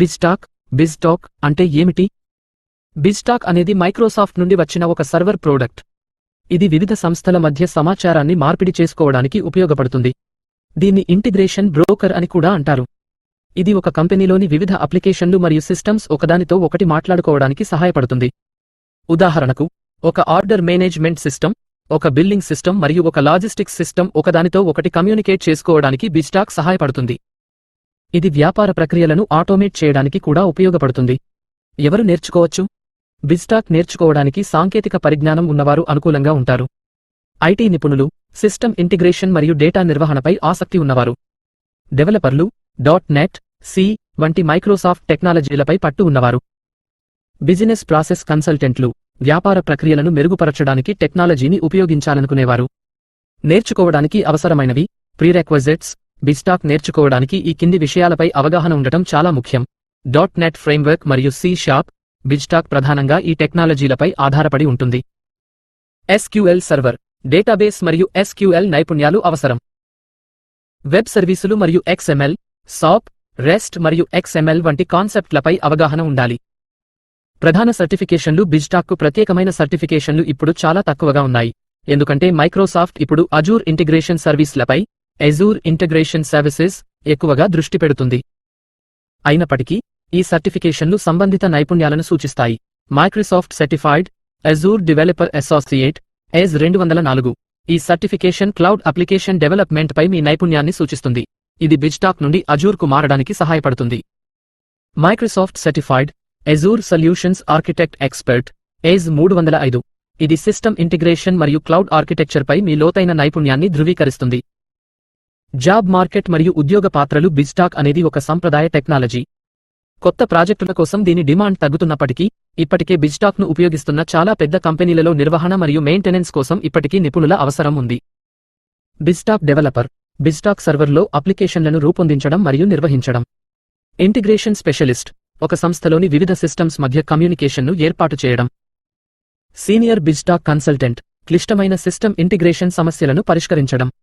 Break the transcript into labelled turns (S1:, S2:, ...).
S1: బిజ్టాక్ బిజ్టాక్ అంటే ఏమిటి? బిజ్టాక్ అనేది మైక్రోసాఫ్ట్ నుండి వచ్చిన ఒక సర్వర్ ప్రోడక్ట్. ఇది వివిధ సంస్థల మధ్య సమాచారాన్ని మార్పిడి చేసుకోవడానికి ఉపయోగపడుతుంది. దీన్ని ఇంటిగ్రేషన్ బ్రోకర్ అని కూడా అంటారు. ఇది ఒక కంపెనీలోని వివిధ అప్లికేషన్లు మరియు సిస్టమ్స్ ఒకదానితో ఒకటి మాట్లాడుకోవడానికి సహాయపడుతుంది. ఉదాహరణకు ఒక ఆర్డర్ మేనేజ్మెంట్ సిస్టమ్ ఒక బిల్లింగ్ సిస్టమ్ మరియు ఒక లాజిస్టిక్స్ సిస్టమ్ ఒకదానితో ఒకటి కమ్యూనికేట్ చేసుకోవడానికి బిజ్టాక్ సహాయపడుతుంది. ఇది వ్యాపార ప్రక్రియలను ఆటోమేట్ చేయడానికి కూడా ఉపయోగపడుతుంది. ఎవరు నేర్చుకోవచ్చు? బిజ్టాక్ నేర్చుకోవడానికి సాంకేతిక పరిజ్ఞానం ఉన్నవారు అనుకూలంగా ఉంటారు. ఐటీ నిపుణులు సిస్టమ్ ఇంటిగ్రేషన్ మరియు డేటా నిర్వహణపై ఆసక్తి ఉన్నవారు. డెవలపర్లు డాట్ నెట్ సి వంటి మైక్రోసాఫ్ట్ టెక్నాలజీలపై పట్టు ఉన్నవారు. బిజినెస్ ప్రాసెస్ కన్సల్టెంట్లు వ్యాపార ప్రక్రియలను మెరుగుపరచడానికి టెక్నాలజీని ఉపయోగించాలనుకునేవారు. నేర్చుకోవడానికి అవసరమైనవి ప్రీరెక్వజిట్స్ బిస్టాక్ నేర్చుకోవడానికి ఈ కింది విషయాలపై అవగాహన ఉండటం చాలా ముఖ్యం. డాట్ నెట్ ఫ్రేమ్వర్క్ మరియు సి షాప్ బిజ్టాక్ ప్రధానంగా ఈ టెక్నాలజీలపై ఆధారపడి ఉంటుంది. ఎస్క్యూఎల్ సర్వర్ డేటాబేస్ మరియు ఎస్క్యూఎల్ నైపుణ్యాలు అవసరం. వెబ్ సర్వీసులు మరియు ఎక్స్ఎంఎల్ సాప్ రెస్ట్ మరియు ఎక్స్ఎంఎల్ వంటి కాన్సెప్ట్లపై అవగాహన ఉండాలి. ప్రధాన సర్టిఫికేషన్లు బిజ్టాక్కు ప్రత్యేకమైన సర్టిఫికేషన్లు ఇప్పుడు చాలా తక్కువగా ఉన్నాయి. ఎందుకంటే మైక్రోసాఫ్ట్ ఇప్పుడు అజూర్ ఇంటిగ్రేషన్ సర్వీస్లపై ఎజూర్ ఇంటగ్రేషన్ సర్వీసెస్ ఎక్కువగా దృష్టి పెడుతుంది. అయినప్పటికీ ఈ సర్టిఫికేషన్లు సంబంధిత నైపుణ్యాలను సూచిస్తాయి. Microsoft certified Azure developer associate AZ రెండు వందల నాలుగు. ఈ సర్టిఫికేషన్ క్లౌడ్ అప్లికేషన్ డెవలప్మెంట్ పై మీ నైపుణ్యాన్ని సూచిస్తుంది. ఇది బిజ్టాక్ నుండి అజూర్కు మారడానికి సహాయపడుతుంది. Microsoft certified Azure solutions architect expert AZ మూడు వందల ఐదు. ఇది సిస్టమ్ ఇంటిగ్రేషన్ మరియు క్లౌడ్ ఆర్కిటెక్చర్పై మీ లోతైన నైపుణ్యాన్ని ధృవీకరిస్తుంది. జాబ్ మార్కెట్ మరియు ఉద్యోగ పాత్రలు బిజ్టాక్ అనేది ఒక సంప్రదాయ టెక్నాలజీ. కొత్త ప్రాజెక్టుల కోసం దీని డిమాండ్ తగ్గుతున్నప్పటికీ ఇప్పటికే బిజ్టాక్ను ఉపయోగిస్తున్న చాలా పెద్ద కంపెనీలలో నిర్వహణ మరియు మెయింటెనెన్స్ కోసం ఇప్పటికీ నిపుణుల అవసరం ఉంది. బిజ్టాక్ డెవలపర్ బిజ్టాక్ సర్వర్లో అప్లికేషన్లను రూపొందించడం మరియు నిర్వహించడం. ఇంటిగ్రేషన్ స్పెషలిస్ట్ ఒక సంస్థలోని వివిధ సిస్టమ్స్ మధ్య కమ్యూనికేషన్ను ఏర్పాటు చేయడం. సీనియర్ బిజ్టాక్ కన్సల్టెంట్ క్లిష్టమైన సిస్టమ్ ఇంటిగ్రేషన్ సమస్యలను పరిష్కరించడం.